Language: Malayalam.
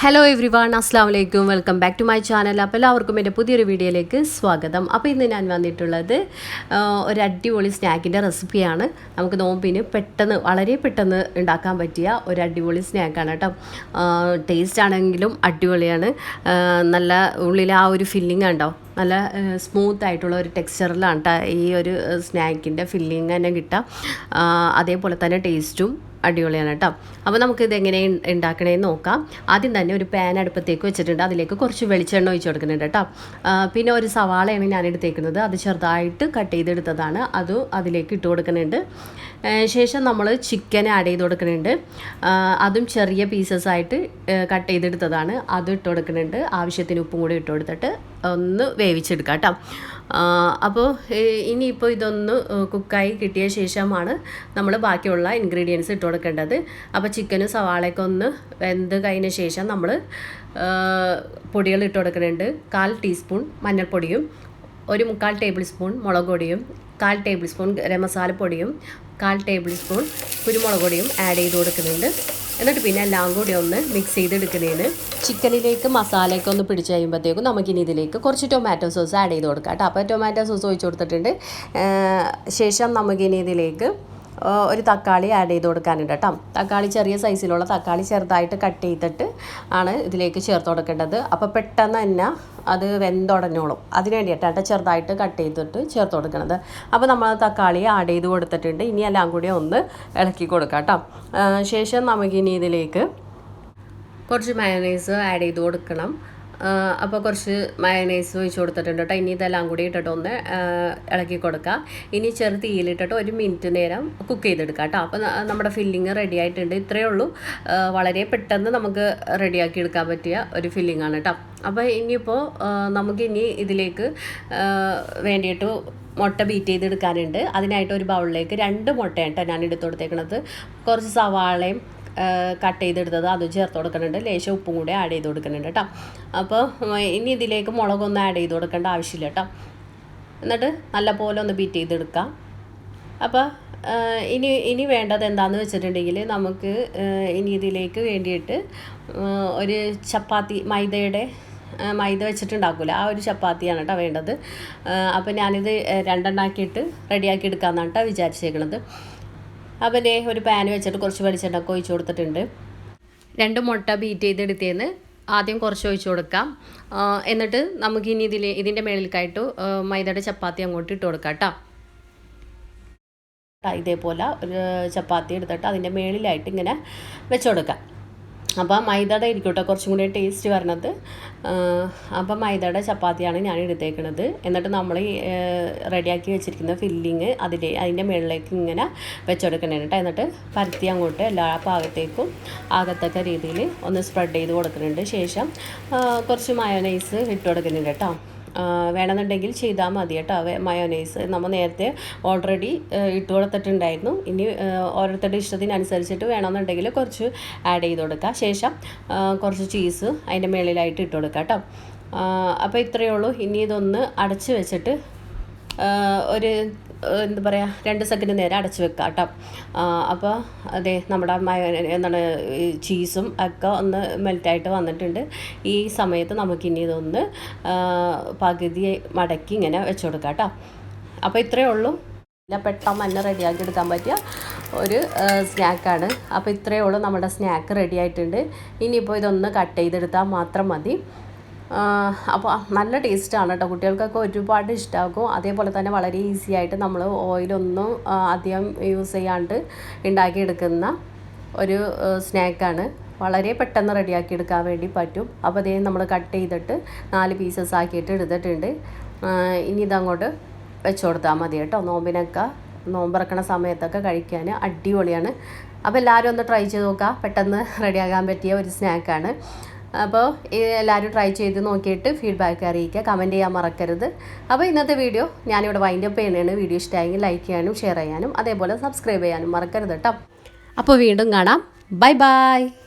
ഹലോ എവ്രി വൺ അസ്സാം വലൈക്കും welcome back to my channel അപ്പോൾ എല്ലാവർക്കും എന്റെ പുതിയൊരു വീഡിയോയിലേക്ക് സ്വാഗതം. അപ്പോൾ ഇന്ന് ഞാൻ വന്നിട്ടുള്ളത് ഒരു അടിപൊളി സ്നാക്കിന്റെ റെസിപ്പിയാണ്. നമുക്ക് നോമ്പിന് പെട്ടെന്ന് വളരെ പെട്ടെന്ന് ഉണ്ടാക്കാൻ പറ്റിയ ഒരു അടിപൊളി സ്നാക്കാണ് കേട്ടോ. ടേസ്റ്റ് ആണെങ്കിലും അടിപൊളിയാണ്. നല്ല ഉള്ളിൽ ആ ഒരു ഫില്ലിംഗ് ഉണ്ടോ? നല്ല സ്മൂത്ത് ആയിട്ടുള്ള ഒരു ടെക്സ്ചറിലാണ് കേട്ടോ ഈ ഒരു സ്നാക്കിന്റെ ഫില്ലിങ് തന്നെ കിട്ടുക. അതേപോലെ തന്നെ ടേസ്റ്റും അടിപൊളിയാണ് കേട്ടോ അപ്പോൾ നമുക്ക് ഇത് എങ്ങനെ ഉണ്ടാക്കണേന്ന് നോക്കാം. ആദ്യം തന്നെ ഒരു പാൻ അടുപ്പത്തേക്ക് വെച്ചിട്ടുണ്ട്. അതിലേക്ക് കുറച്ച് വെളിച്ചെണ്ണ ഒഴിച്ച് കൊടുക്കുന്നുണ്ട് കേട്ടോ പിന്നെ ഒരു സവാളയാണ് ഞാൻ എടുത്തേക്കുന്നത്. അത് ചെറുതായിട്ട് കട്ട് ചെയ്തെടുത്തതാണ്. അത് അതിലേക്ക് ഇട്ട് കൊടുക്കുന്നുണ്ട്. ശേഷം നമ്മൾ ചിക്കൻ ആഡ് ചെയ്ത് കൊടുക്കുന്നുണ്ട്. അതും ചെറിയ പീസസ് ആയിട്ട് കട്ട് ചെയ്തെടുത്തതാണ്. അത് ഇട്ട് കൊടുക്കുന്നുണ്ട്. ആവശ്യത്തിന് ഉപ്പും കൂടി ഇട്ട് കൊടുത്തിട്ട് ഒന്ന് വേവിച്ചെടുക്കാം കേട്ടോ. അപ്പോൾ ഇനിയിപ്പോൾ ഇതൊന്ന് കുക്കായി കിട്ടിയ ശേഷമാണ് നമ്മൾ ബാക്കിയുള്ള ഇൻഗ്രീഡിയൻസ് ഇട്ട് കൊടുക്കേണ്ടത്. അപ്പോൾ ചിക്കനും സവാളയൊക്കെ ഒന്ന് വെന്ത് കഴിഞ്ഞ ശേഷം നമ്മൾ പൊടികൾ ഇട്ട് കൊടുക്കുന്നുണ്ട്. കാൽ ടീസ്പൂൺ മഞ്ഞൾപ്പൊടിയും ഒരു മുക്കാൽ ടേബിൾ സ്പൂൺ മുളക് പൊടിയും കാൽ ടേബിൾ സ്പൂൺ ഗരം മസാലപ്പൊടിയും കാൽ ടേബിൾ സ്പൂൺ കുരുമുളക് പൊടിയും ആഡ് ചെയ്ത് കൊടുക്കുന്നുണ്ട്. എന്നിട്ട് പിന്നെ എല്ലാം കൂടി ഒന്ന് മിക്സ് ചെയ്തെടുക്കുന്നതിന് ചിക്കനിലേക്ക് മസാലയൊക്കെ ഒന്ന് പിടിച്ച് കഴിയുമ്പോഴത്തേക്കും നമുക്കിനി ഇതിലേക്ക് കുറച്ച് ടൊമാറ്റോ സോസ് ആഡ് ചെയ്ത് കൊടുക്കാം കേട്ടോ. അപ്പോൾ ടൊമാറ്റോ സോസ് ഒഴിച്ച് കൊടുത്തിട്ടുണ്ട്. ശേഷം നമുക്കിനി ഇതിലേക്ക് ഒരു തക്കാളി ആഡ് ചെയ്ത് കൊടുക്കാനുണ്ട് കേട്ടോ. തക്കാളി ചെറിയ സൈസിലുള്ള തക്കാളി ചെറുതായിട്ട് കട്ട് ചെയ്തിട്ട് ആണ് ഇതിലേക്ക് ചേർത്ത് കൊടുക്കേണ്ടത്. അപ്പോൾ പെട്ടെന്ന് തന്നെ അത് വെന്തുടഞ്ഞോളും അതിന് വേണ്ടിയിട്ടാണ് ചെറുതായിട്ട് കട്ട് ചെയ്തിട്ട് ചേർത്ത് കൊടുക്കുന്നത് അപ്പോൾ നമ്മൾ തക്കാളി ആഡ് ചെയ്ത് കൊടുത്തിട്ടുണ്ട്. ഇനി എല്ലാം കൂടി ഒന്ന് ഇളക്കി കൊടുക്കാം കേട്ടോ ശേഷം നമുക്കിനി ഇതിലേക്ക് കുറച്ച് മയണൈസ് ആഡ് ചെയ്ത് കൊടുക്കണം. അപ്പോൾ കുറച്ച് മയണൈസ് ഒഴിച്ച് കൊടുത്തിട്ടുണ്ട് കേട്ടോ. ഇനി ഇതെല്ലാം കൂടി ഇട്ടിട്ട് ഒന്ന് ഇളക്കി കൊടുക്കുക ഇനി ചെറു തീയിലിട്ടിട്ട് ഒരു മിനിറ്റ് നേരം കുക്ക് ചെയ്തെടുക്കുക കേട്ടോ. അപ്പോൾ നമ്മുടെ ഫില്ലിങ് റെഡി ആയിട്ടുണ്ട്. ഇത്രയേ ഉള്ളൂ. വളരെ പെട്ടെന്ന് നമുക്ക് റെഡിയാക്കി എടുക്കാൻ പറ്റിയ ഒരു ഫില്ലിംഗ് ആണ് കേട്ടോ. അപ്പോൾ ഇനിയിപ്പോൾ നമുക്കിനി ഇതിലേക്ക് വേണ്ടിയിട്ട് മുട്ട ബീറ്റ് ചെയ്തെടുക്കാനുണ്ട്. അതിനായിട്ട് ഒരു ബൗളിലേക്ക് രണ്ട് മുട്ടയാണ് കേട്ടോ ഞാൻ എടുത്തു കൊടുത്തേക്കണത്. കുറച്ച് സവാളയും കട്ട് ചെയ്തെടുത്തത് അത് ചേർത്ത് കൊടുക്കുന്നുണ്ട്. ലേശം ഉപ്പും കൂടി ആഡ് ചെയ്ത് കൊടുക്കുന്നുണ്ട് കേട്ടോ അപ്പോൾ ഇനി ഇതിലേക്ക് മുളകൊന്നും ആഡ് ചെയ്ത് കൊടുക്കേണ്ട ആവശ്യമില്ല കേട്ടോ എന്നിട്ട് നല്ല പോലെ ഒന്ന് ബീറ്റ് ചെയ്തെടുക്കാം. അപ്പോൾ ഇനി ഇനി വേണ്ടത് എന്താണെന്ന് വെച്ചിട്ടുണ്ടെങ്കിൽ നമുക്ക് ഇനി ഇതിലേക്ക് വേണ്ടിയിട്ട് ഒരു ചപ്പാത്തി മൈദയുടെ മൈദ വെച്ചിട്ടുണ്ടാക്കില്ല ആ ഒരു ചപ്പാത്തിയാണ് കേട്ടോ വേണ്ടത്. അപ്പോൾ ഞാനിത് രണ്ടെണ്ണാക്കിയിട്ട് റെഡിയാക്കി എടുക്കാമെന്നാണ് കേട്ടോ വിചാരിച്ചേക്കണത്. അപ്പോൾ ഒരു പാൻ വെച്ചിട്ട് കുറച്ച് വെളിച്ചെണ്ണ ഒക്കെ ഒഴിച്ച് കൊടുത്തിട്ടുണ്ട്. രണ്ട് മുട്ട ബീറ്റ് ചെയ്തെടുത്തേന്ന് ആദ്യം കുറച്ച് ഒഴിച്ചു കൊടുക്കാം. എന്നിട്ട് നമുക്ക് ഇനി ഇതിൽ ഇതിന്റെ മേളിലേക്കായിട്ട് മൈദയുടെ ചപ്പാത്തി അങ്ങോട്ട് ഇട്ട് കൊടുക്കാം കേട്ടോ. ഇതേപോലെ ഒരു ചപ്പാത്തി എടുത്തിട്ട് അതിന്റെ മേളിലായിട്ട് ഇങ്ങനെ വെച്ച് കൊടുക്കാം. അപ്പോൾ മൈദയുടെ ഇരിക്കട്ടെ കേട്ടോ കുറച്ചും കൂടി ടേസ്റ്റ് വരണത്. അപ്പം മൈദയുടെ ചപ്പാത്തിയാണ് ഞാൻ എടുത്തേക്കണത്. എന്നിട്ട് നമ്മൾ റെഡിയാക്കി വെച്ചിരിക്കുന്ന ഫില്ലിങ് അതിന്റെ അതിന്റെ മുകളിലേക്ക് ഇങ്ങനെ വെച്ചെടുക്കണേ കേട്ടോ എന്നിട്ട് പരത്തി അങ്ങോട്ട് എല്ലാ ഭാഗത്തേക്കും ആകത്തക്ക രീതിയിൽ ഒന്ന് സ്പ്രെഡ് ചെയ്ത് കൊടുക്കുന്നുണ്ട് ശേഷം കുറച്ച് മയോനൈസ് ഇട്ട് കൊടുക്കുന്നുണ്ട് കേട്ടോ. വേണമെന്നുണ്ടെങ്കിൽ ചെയ്താൽ മതി കേട്ടോ. മയോനൈസ് നമ്മൾ നേരത്തെ ഓൾറെഡി ഇട്ട് കൊടുത്തിട്ടുണ്ടായിരുന്നു. ഇനി ഓരോരുത്തരുടെ ഇഷ്ടത്തിനനുസരിച്ചിട്ട് വേണമെന്നുണ്ടെങ്കിൽ കുറച്ച് ആഡ് ചെയ്ത് കൊടുക്കുക ശേഷം കുറച്ച് ചീസ് അതിന്റെ മേളിലായിട്ട് ഇട്ട് കൊടുക്കുക കേട്ടോ. അപ്പോൾ ഇത്രയേ ഉള്ളൂ. ഇനി ഇതൊന്ന് അടച്ച് വെച്ചിട്ട് ഒരു എന്താ പറയുക രണ്ട് സെക്കൻഡ് നേരം അടച്ച് വെക്കുക കേട്ടോ അപ്പോൾ അതെ നമ്മുടെ എന്താണ് ചീസും ഒക്കെ ഒന്ന് മെൽറ്റായിട്ട് വന്നിട്ടുണ്ട്. ഈ സമയത്ത് നമുക്കിനി ഇതൊന്ന് പകുതി മടക്കി ഇങ്ങനെ വെച്ച് കൊടുക്കാം കേട്ടോ അപ്പോൾ ഇത്രയേ ഉള്ളൂ. പിന്നെ പെട്ടെന്ന് തന്നെ റെഡിയാക്കി എടുക്കാൻ പറ്റിയ ഒരു സ്നാക്കാണ് അപ്പോൾ ഇത്രയേ ഉള്ളൂ. നമ്മുടെ സ്നാക്ക് റെഡി ആയിട്ടുണ്ട്. ഇനിയിപ്പോൾ ഇതൊന്ന് കട്ട് ചെയ്തെടുത്താൽ മാത്രം മതി. അപ്പോൾ നല്ല ടേസ്റ്റാണ് കേട്ടോ കുട്ടികൾക്കൊക്കെ ഒരുപാട് ഇഷ്ടമാകും അതേപോലെ തന്നെ വളരെ ഈസി ആയിട്ട് നമ്മൾ ഓയിലൊന്നും അധികം യൂസ് ചെയ്യാണ്ട് ഉണ്ടാക്കിയെടുക്കുന്ന ഒരു സ്നാക്കാണ് വളരെ പെട്ടെന്ന് റെഡിയാക്കി എടുക്കാൻ വേണ്ടി പറ്റും. അപ്പോൾ അതേ നമ്മൾ കട്ട് ചെയ്തിട്ട് നാല് പീസസ് ആക്കിയിട്ട് എടുത്തിട്ടുണ്ട്. ഇനി ഇതങ്ങോട്ട് വെച്ച് കൊടുത്താൽ മതി കേട്ടോ നോമ്പിനൊക്കെ നോമ്പിറക്കണ സമയത്തൊക്കെ കഴിക്കാൻ അടിപൊളിയാണ്. അപ്പോൾ എല്ലാവരും ഒന്ന് ട്രൈ ചെയ്ത് നോക്കുക പെട്ടെന്ന് റെഡിയാക്കാൻ പറ്റിയ ഒരു സ്നാക്കാണ് അപ്പോൾ എല്ലാവരും ട്രൈ ചെയ്ത് നോക്കിയിട്ട് ഫീഡ്ബാക്ക് അറിയിക്കുക കമന്റ് ചെയ്യാൻ മറക്കരുത്. അപ്പോൾ ഇന്നത്തെ വീഡിയോ ഞാനിവിടെ വൈൻഡപ്പ് ചെയ്യുന്നതാണ്. വീഡിയോ ഇഷ്ടമായെങ്കിൽ ലൈക്ക് ചെയ്യാനും ഷെയർ ചെയ്യാനും അതേപോലെ സബ്സ്ക്രൈബ് ചെയ്യാനും മറക്കരുത് കേട്ടോ. അപ്പോൾ വീണ്ടും കാണാം. Bye bye